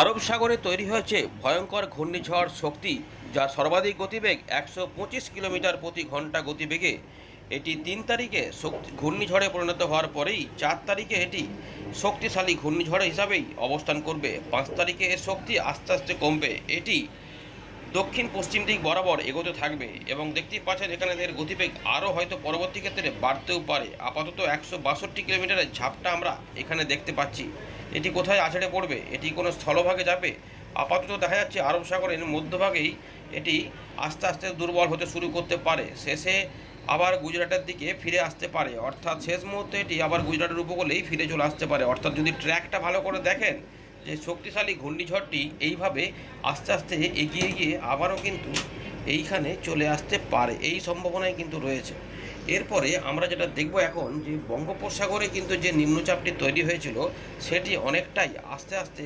আরব সাগরে তৈরি হয়েছে ভয়ঙ্কর ঘূর্ণিঝড় শক্তি, যা সর্বাধিক গতিবেগ একশো পঁচিশ কিলোমিটার প্রতি ঘণ্টা গতিবেগে। এটি তিন তারিখে শক্তি, ঘূর্ণিঝড়ে পরিণত হওয়ার পরেই চার তারিখে এটি শক্তিশালী ঘূর্ণিঝড় হিসাবেই অবস্থান করবে। পাঁচ তারিখে এর শক্তি আস্তে আস্তে কমবে। এটি দক্ষিণ পশ্চিম দিক বরাবর এগোতে থাকবে এবং দেখতেই পাচ্ছেন এখানে এর গতিবেগ আরও হয়তো পরবর্তী ক্ষেত্রে বাড়তেও পারে। আপাতত একশো বাষট্টি কিলোমিটারের ঝাপটা আমরা এখানে দেখতে পাচ্ছি। এটি কোথায় আছড়ে পড়বে? এটি কোনো স্থলভাগে যাবে? আপাতত দেখা যাচ্ছে আরব সাগরের মধ্যভাগেই এটি আস্তে আস্তে দুর্বল হতে শুরু করতে পারে। শেষে আবার গুজরাটের দিকে ফিরে আসতে পারে। অর্থাৎ শেষ মুহূর্তে এটি আবার গুজরাটের উপকূলেই ফিরে চলে আসতে পারে। অর্থাৎ যদি ট্র্যাকটা ভালো করে দেখেন যে শক্তিশালী ঘূর্ণিঝড়টি এইভাবে আস্তে আস্তে এগিয়ে গিয়ে আবারও কিন্তু এইখানে চলে আসতে পারে। এই সম্ভাবনাই কিন্তু রয়েছে। এরপরে আমরা যেটা দেখব এখন যে বঙ্গোপসাগরে কিন্তু যে নিম্নচাপটি তৈরি হয়েছিল, সেটি অনেকটাই আস্তে আস্তে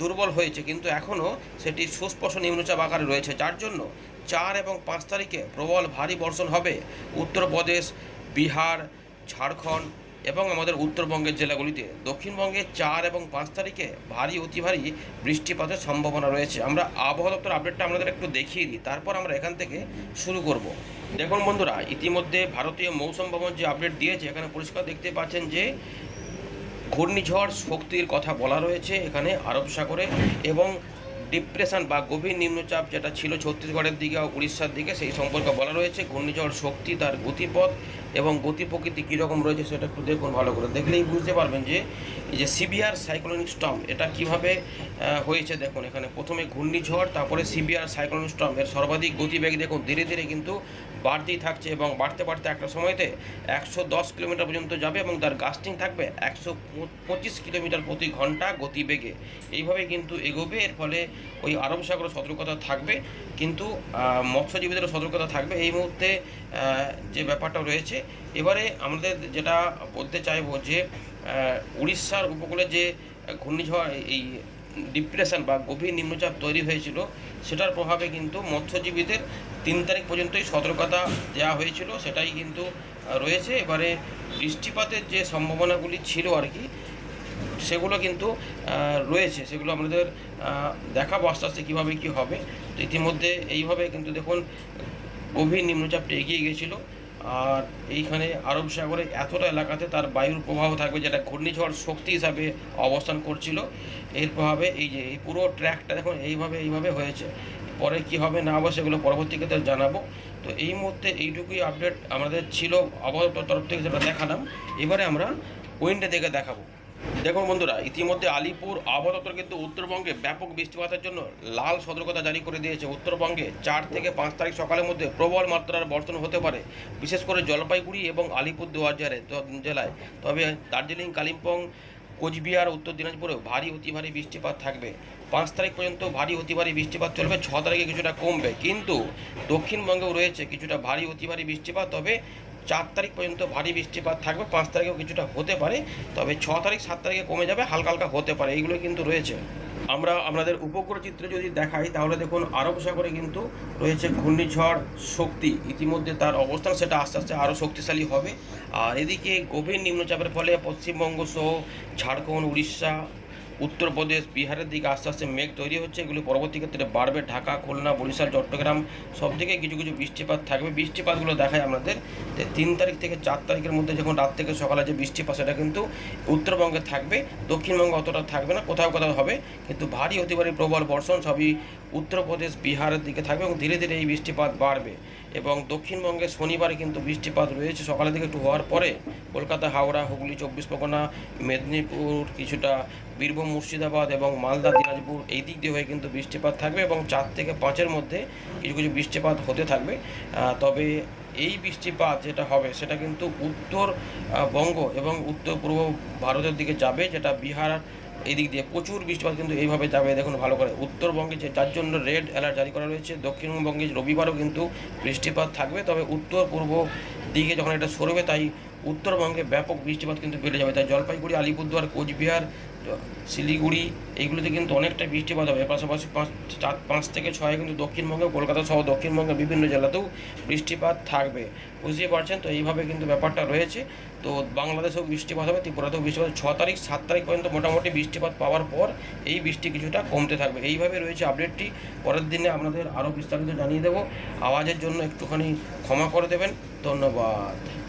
দুর্বল হয়েছে, কিন্তু এখনও সেটি সুস্পষ্ট নিম্নচাপ আকারে রয়েছে। যার জন্য চার এবং পাঁচ তারিখে প্রবল ভারী বর্ষণ হবে। উত্তরপ্রদেশ, বিহার, ঝাড়খণ্ড এবং আমাদের উত্তরবঙ্গের জেলাগুলিতে দক্ষিণবঙ্গে চার এবং পাঁচ তারিখে ভারী, অতি ভারী বৃষ্টিপাতের সম্ভাবনা রয়েছে। আমরা আবহাওয়া দপ্তর আপডেটটা আমাদের একটু দেখিয়ে দিই, তারপর আমরা এখান থেকে শুরু করব। দেখুন বন্ধুরা, ইতিমধ্যে ভারতীয় মৌসুম ভবন যে আপডেট দিয়েছে, এখানে পরিষ্কার দেখতে পাচ্ছেন যে ঘূর্ণিঝড় শক্তির কথা বলা রয়েছে এখানে আরব সাগরে এবং ডিপ্রেশন বা গভীর নিম্নচাপ যেটা ছিল ছত্তিশগড়ের দিকে উড়িষ্যার দিকে, সেই সম্পর্কে বলা রয়েছে। ঘূর্ণিঝড় শক্তি, তার গতিপথ এবং গতি প্রকৃতি কীরকম রয়েছে সেটা একটু দেখুন ভালো করে। দেখলেই বুঝতে পারবেন যে, এই যে সিভিয়ার সাইক্লোনিক স্টর্ম, এটা কীভাবে হয়েছে দেখুন। এখানে প্রথমে ঘূর্ণিঝড়, তারপরে সিভিয়ার সাইক্লোনিক স্টর্ম। এর সর্বাধিক গতিবেগ দেখুন, ধীরে ধীরে কিন্তু বাড়তেই থাকছে এবং বাড়তে বাড়তে একটা সময়তে একশো দশ কিলোমিটার পর্যন্ত যাবে এবং তার গাস্টিং থাকবে একশো পঁচিশ কিলোমিটার প্রতি ঘণ্টা গতিবেগে। এইভাবে কিন্তু এগোবে, এর ফলে ওই আরব সাগরে সতর্কতা থাকবে। কিন্তু মৎস্যজীবীদেরও সতর্কতা থাকবে। এই মুহূর্তে যে ব্যাপারটা রয়েছে, এবারে আমাদের যেটা বলতে চাইব যে উড়িষ্যার উপকূলে যে ঘূর্ণিঝড়, এই ডিপ্রেশন বা গভীর নিম্নচাপ তৈরি হয়েছিল, সেটার প্রভাবে কিন্তু মৎস্যজীবীদের তিন তারিখ পর্যন্তই সতর্কতা দেওয়া হয়েছিল। সেটাই কিন্তু রয়েছে। এবারে বৃষ্টিপাতের যে সম্ভাবনাগুলি ছিল আর কি সেগুলো কিন্তু রয়েছে, সেগুলো আমাদের দেখাবো আস্তে আস্তে কীভাবে কী হবে। তো ইতিমধ্যে এইভাবে কিন্তু দেখুন, গভীর নিম্নচাপটা এগিয়ে গেছিল আর এইখানে আরব সাগরে এতটা এলাকাতে তার বায়ুর প্রভাব থাকবে যেটা ঘূর্ণিঝড় শক্তি হিসাবে অবস্থান করছিল। এর প্রভাবে এই যে, এই পুরো ট্র্যাকটা দেখুন, এইভাবে এইভাবে হয়েছে। পরে কি হবে না হবে সেগুলো পরবর্তী ক্ষেত্রে জানাব। তো এই মুহূর্তে এইটুকুই আপডেট আমাদের ছিল আবহাওয়া তরফ থেকে যেটা দেখালাম। এবারে আমরা উইন্ডে দেখে দেখাবো। দেখুন বন্ধুরা, ইতিমধ্যে আলিপুর আবহাওয়া দপ্তর কিন্তু উত্তরবঙ্গে ব্যাপক বৃষ্টিপাতের জন্য লাল সতর্কতা জারি করে দিয়েছে। উত্তরবঙ্গে চার থেকে পাঁচ তারিখ সকালের মধ্যে প্রবল মাত্রার বর্ষণ হতে পারে, বিশেষ করে জলপাইগুড়ি এবং আলিপুর দুয়ারজারে জেলায়। তবে দার্জিলিং, কালিম্পং, কোচবিহার, উত্তর দিনাজপুরেও ভারী অতি ভারী বৃষ্টিপাত থাকবে। পাঁচ তারিখ পর্যন্ত ভারী অতি ভারী বৃষ্টিপাত চলবে, ছ তারিখে কিছুটা কমবে। কিন্তু দক্ষিণবঙ্গেও রয়েছে কিছুটা ভারী অতি ভারী বৃষ্টিপাত, তবে চার তারিখ পর্যন্ত ভারী বৃষ্টিপাত থাকবে, পাঁচ তারিখেও কিছুটা হতে পারে, তবে ছ তারিখ, সাত তারিখে কমে যাবে, হালকা হালকা হতে পারে, এইগুলো কিন্তু রয়েছে। আমরা আপনাদের উপগ্রহ চিত্র যদি দেখাই, তাহলে দেখুন আরব সাগরে কিন্তু রয়েছে ঘূর্ণিঝড় শক্তি। ইতিমধ্যে তার অবস্থান সেটা আস্তে আস্তে আরও শক্তিশালী হবে। আর এদিকে গভীর নিম্নচাপের ফলে পশ্চিমবঙ্গ সহ ঝাড়খণ্ড, উড়িষ্যা উত্তরপ্রদেশ, বিহারের দিকে আস্তে আস্তে মেঘ তৈরি হচ্ছে। এগুলো পরবর্তী ক্ষেত্রে বাড়বে ঢাকা, খুলনা, বরিশাল, চট্টগ্রাম সব দিকে কিছু কিছু বৃষ্টিপাত থাকবে। বৃষ্টিপাতগুলো দেখায় আমাদের যে তিন তারিখ থেকে চার তারিখের মধ্যে যখন রাত থেকে সকালে যে বৃষ্টিপাত, সেটা কিন্তু উত্তরবঙ্গে থাকবে। দক্ষিণবঙ্গে অতটা থাকবে না, কোথাও কোথাও হবে। কিন্তু ভারী অতিবারী প্রবল বর্ষণ, সবই উত্তরপ্রদেশ, বিহারের দিকে থাকবে এবং ধীরে ধীরে এই বৃষ্টিপাত বাড়বে। এবং দক্ষিণবঙ্গে শনিবারে কিন্তু বৃষ্টিপাত রয়েছে। সকালের দিকে একটু হওয়ার পরে কলকাতা, হাওড়া, হুগলি, চব্বিশ পরগনা, মেদিনীপুর, কিছুটা বীরভূম, মুর্শিদাবাদ এবং মালদা, দিনাজপুর এই দিক দিয়ে হয়ে কিন্তু বৃষ্টিপাত থাকবে এবং চার থেকে পাঁচের মধ্যে কিছু কিছু বৃষ্টিপাত হতে থাকবে। তবে এই বৃষ্টিপাত যেটা হবে সেটা কিন্তু উত্তর বঙ্গ এবং উত্তর পূর্ব ভারতের দিকে যাবে, যেটা বিহার এই দিক দিয়ে প্রচুর বৃষ্টিপাত কিন্তু এইভাবে যাবে দেখুন ভালো করে। উত্তরবঙ্গে যে যার জন্য রেড অ্যালার্ট জারি করা রয়েছে, দক্ষিণবঙ্গে রবিবারও কিন্তু বৃষ্টিপাত থাকবে, তবে উত্তর পূর্ব দিকে যখন এটা সরবে তাই উত্তরবঙ্গে ব্যাপক বৃষ্টিপাত কিন্তু বেড়ে যাবে। তাই জলপাইগুড়ি, আলিপুরদুয়ার, কোচবিহার, শিলিগুড়ি এইগুলিতে কিন্তু অনেকটা বৃষ্টিপাত হবে। পাশাপাশি পাঁচ, চার, পাঁচ থেকে ছয় কিন্তু দক্ষিণবঙ্গে, কলকাতা সহ দক্ষিণবঙ্গের বিভিন্ন জেলাতেও বৃষ্টিপাত থাকবে। বুঝতেই পারছেন? তো এইভাবে কিন্তু ব্যাপারটা রয়েছে। তো বাংলাদেশেও বৃষ্টিপাত হবে, ত্রিপুরাতেও বৃষ্টিপাত ছ তারিখ, সাত তারিখ পর্যন্ত মোটামুটি বৃষ্টিপাত পাওয়ার পর এই বৃষ্টি কিছুটা কমতে থাকবে। এইভাবে রয়েছে আপডেটটি। পরের দিনে আপনাদের আরও বিস্তারিত জানিয়ে দেবো। আওয়াজের জন্য একটুখানি ক্ষমা করে দেবেন। ধন্যবাদ।